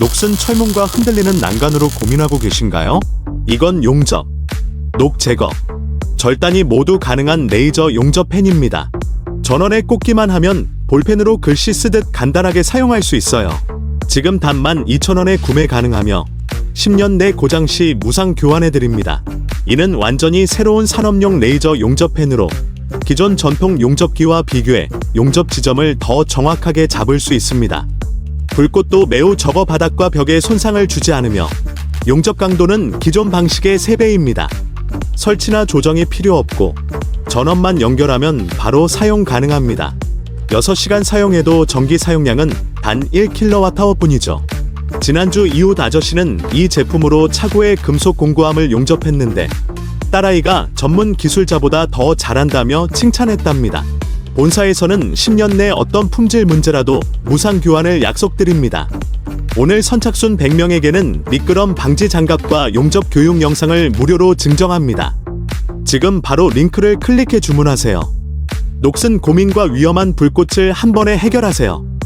녹슨 철문과 흔들리는 난간으로 고민하고 계신가요? 이건 용접, 녹 제거, 절단이 모두 가능한 레이저 용접 펜입니다. 전원에 꽂기만 하면 볼펜으로 글씨 쓰듯 간단하게 사용할 수 있어요. 지금 단만 2,000원에 구매 가능하며 10년 내 고장 시 무상 교환해 드립니다. 이는 완전히 새로운 산업용 레이저 용접 펜으로 기존 전통 용접기와 비교해 용접 지점을 더 정확하게 잡을 수 있습니다. 불꽃도 매우 적어 바닥과 벽에 손상을 주지 않으며 용접 강도는 기존 방식의 3배입니다. 설치나 조정이 필요 없고 전원만 연결하면 바로 사용 가능합니다. 6시간 사용해도 전기 사용량은 단 1kWh 뿐이죠. 지난주 이웃 아저씨는 이 제품으로 차고의 금속 공구함을 용접했는데 딸아이가 전문 기술자보다 더 잘한다며 칭찬했답니다. 본사에서는 10년 내 어떤 품질 문제라도 무상 교환을 약속드립니다. 오늘 선착순 100명에게는 미끄럼 방지 장갑과 용접 교육 영상을 무료로 증정합니다. 지금 바로 링크를 클릭해 주문하세요. 녹슨 고민과 위험한 불꽃을 한 번에 해결하세요.